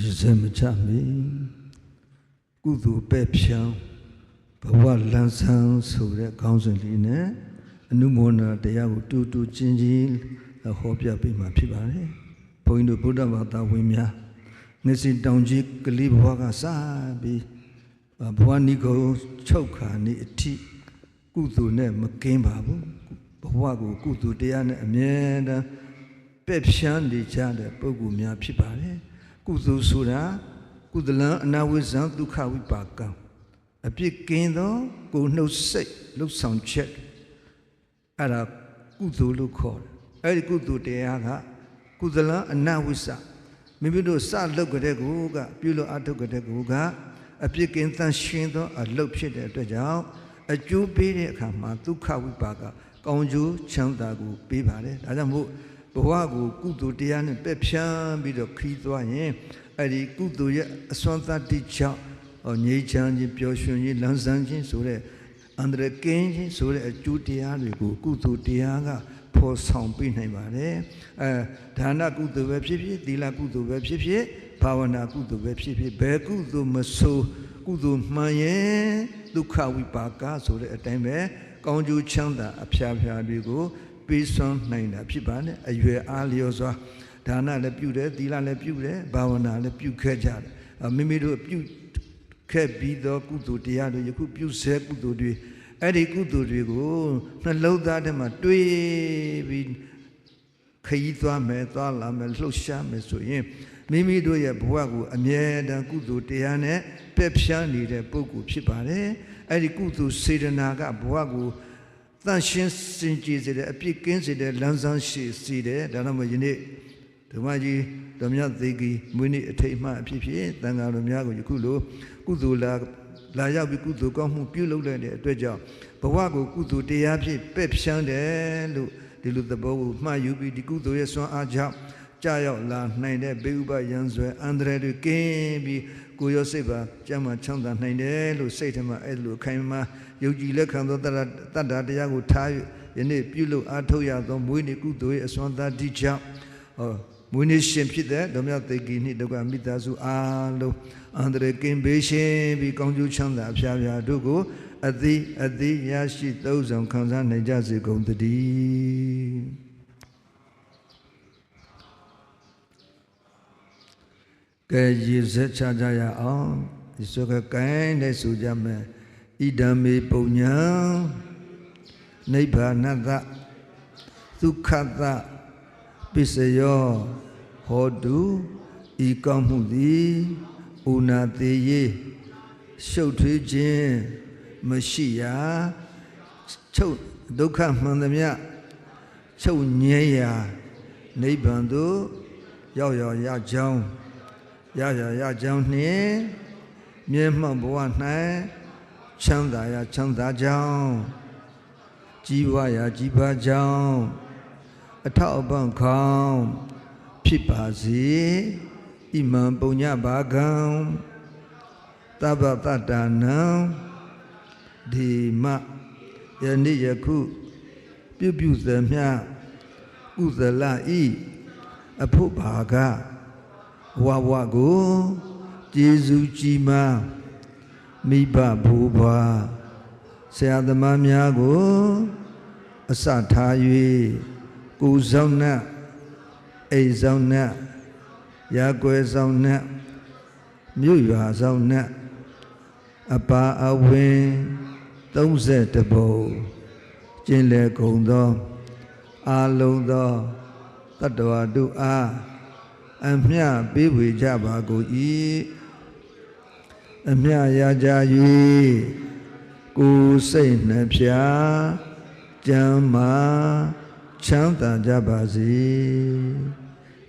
ရစမချမီကုသိုလ်ပဲ့ဖြံဘဝလန်းဆန်းဆိုတဲ့ခေါင်းစဉ်လေးနဲ့အနုမောဒနာတရားကိုတူတူချင်းချင်းဟောပြပေးမှာဖြစ်ပါတယ်ဘုန်းကြီးတို့ဗုဒ္ဓဘာသာဝင်များမျက်စိတောင်ကြီးကလေးဘဝကစပြီးဘဝနိဂုံချုပ်ခါနေအထိကုသိုလ်နဲ့မကင်းပါဘူးဘဝကိုကုသိုလ်တရားနဲ့အမြဲတမ်းပဲ့ဖြန်းနေကြတဲ့ပုဂ္ဂိုလ်များဖြစ်ပါတယ် ကုသိုလ်ဆိုတာကုသလံအနာဝိဇံဒုက္ခဝိပါကံအပြစ်ကင်းသော ကိုယ်နှုတ်စိတ်လှုပ်ဆောင်ချက်အဲ့ဒါကုသိုလ်လို့ခေါ်တယ်အဲ့ဒီကုသိုလ်တရားကကုသလံအနာဝိဇ္ဇမိမိတို့စလုပ်ကြတဲ့ကိုကပြုလို့အထုတ်ကြတဲ့ကိုကအပြစ်ကင်းသန့်ရှင်းသောအလုပ်ဖြစ်တဲ့အတွက်ကြောင့်အကျိုးပေးတဲ့အခါမှာဒုက္ခဝိပါကကောင်းကျိုးချမ်းသာကိုပေးပါတယ်ဒါကြောင့်မို့ ဘဝကိုကုသိုလ်တရားနဲ့ပက်ဖြန်းပြီးတော့ခီးသွားရင်အဲ့ဒီကုသိုလ်ရဲ့အစွမ်းသတ္တိကြောင့်ငြိမ်းချမ်းခြင်းပျော်ရွှင်ခြင်းလန်းဆန်းခြင်းဆိုတဲ့အန္တရာယ်ကင်းခြင်းဆိုတဲ့အကျိုးတရားတွေကိုကုသိုလ်တရားကဖော်ဆောင်ပေးနိုင်ပါတယ်အဲဒါနကုသိုလ်ပဲဖြစ်ဖြစ်သီလကုသိုလ်ပဲဖြစ်ဖြစ်ဘာဝနာကုသိုလ်ပဲဖြစ်ဖြစ်ဘယ်ကုသိုလ်မဆိုကုသိုလ်မှန်ရင်ဒုက္ခဝိပါကဆိုတဲ့အတိုင်းပဲကောင်းကျိုးချမ်းသာအဖျားဖျားတွေကို ပေးစွမ်းနိုင်တာဖြစ်ပါနဲ့အရွယ်အားလျော်စွာဒါနလည်းပြုတယ်သီလလည်းပြုတယ်ဘာဝနာလည်းပြုခဲ့ကြတယ်မိမိတို့ပြုခဲ့ပြီးသောကုသိုလ်တရားတွေယခုပြုဆဲကုသိုလ်တွေအဲ့ဒီကုသိုလ်တွေကိုနှလုံးသားထဲမှာတွေးပြီးခရီးသွားမယ်သွားလာမယ်လှုပ်ရှားမယ်ဆိုရင်မိမိတို့ရဲ့ဘဝကိုအမြဲတမ်းကုသိုလ်တရားနဲ့ပက်ဖြန်းနေတဲ့ပုဂ္ဂိုလ်ဖြစ်ပါတယ်အဲ့ဒီကုသိုလ်စေတနာကဘဝကို တန်ရှင်းစင်ကြယ်စေတဲ့အပြစ်ကင်းစေတဲ့လမ်းဆောင်ရှိစေတဲ့ဒါတော့မှယနေ့ဓမ္မကြီးဓမ္မသေကီမွေးနေ့အထိတ်မှအဖြစ်ဖြစ်တန်ဃာတော်များကိုယခုလိုကုသိုလ်လာလာရောက်ပြီးကုသိုလ်ကောင်းမှုပြုလုပ်လိုက်တဲ့အတွက်ကြောင့်ဘဝကိုကုသိုလ်တရားဖြင့်ပဲ့ဖြန်းတယ်လို့ဒီလိုသဘောကိုမှတ်ယူပြီးဒီကုသိုလ်ရဲ့စွမ်းအားကြောင့် ကြာရောက်လာနိုင်တဲ့ဘေဥပယံဆွဲအန္တရာယ်တွေကင်းပြီးကိုရောစိတ်ပါကျမ်းမှချမ်းသာနိုင်တယ်လို့စိတ်ထဲမှာအဲ့လိုခိုင်မာယုံကြည်လက်ခံသောတတ္တတရားကိုထားယနေ့ပြုလုပ်အားထုတ်ရသောမွေးနေ့ကုသိုလ်ရဲ့အစွမ်းသားတိကြောင့်ဟောမွေးနေ့ရှင်ဖြစ်တဲ့ဓမ္မသေကီနှင့်ဒုက္ခမိသားစုအားလုံးအန္တရာယ်ကင်းဘေးရှင်ပြီးကောင်းကျိုးချမ်းသာအဖျားဖျားတို့ကိုအသည်အသည်ရရှိသုံးဆောင်ခံစားနိုင်ကြစေကုန်သတည်း ကဲရည်စက်ချကြရအောင်ဒီဆိုကကိုင်းတဲ့ဆိုကြမယ်ဣဒံမေပုံညာနိဗ္ဗာနတဒုက္ခတပစ္စယောဟောတုဤကောင်းမှုသည်ဥနာသေးရေရှုပ်ထွေးခြင်းမရှိရာချုပ်ဒုက္ခမှန်သမျှချုပ်ငြဲရာနိဗ္ဗာန်သို့ရောက်ရောက်ရကြောင်း ရရရကြောင်းနှင့်မြဲမှန်ဘဝ၌ချမ်းသာရာချမ်းသာကြောင်းကြီးပွားရာကြီးပွားကြောင်းအထောက်အပံ့ခေါင်းဖြစ်ပါစေဣမံပုညဘာကံသဗ္ဗတတ္တနံဒီမယနေ့ယခုပြုပြုသမျှကုသလဤအဖို့ဘာက ဝဝကိုကျေစုကြည်မာမိဘဘူဘွာဆရာသမားများကိုအစထား၍ကိုဆောင်နှံ့အိမ်ဆောင်နှံ့ရာကွယ်ဆောင်နှံ့မြို့ရွာဆောင်နှံ့အပါအဝင်30ပုံကျင်လေကုန်သောအာလုံးသောတတ္တဝါတို့အား အမျှပေးဝေကြပါကုန်၏အမျှရကြ၍ကိုယ်စိတ်နှဖျားကြမ်းမာချမ်းသာကြပါစေ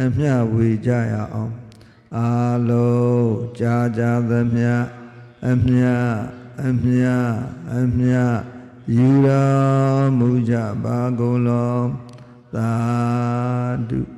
အမျှဝေကြရအောင်အာလုံးကြာကြာသမျှအမျှအမျှအမျှယူတော်မူကြပါကုန်လောသာဓု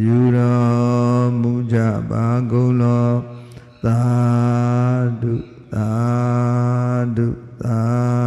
ယူတော်မူကြပါကုန်လောသာဓုသာဓုသာ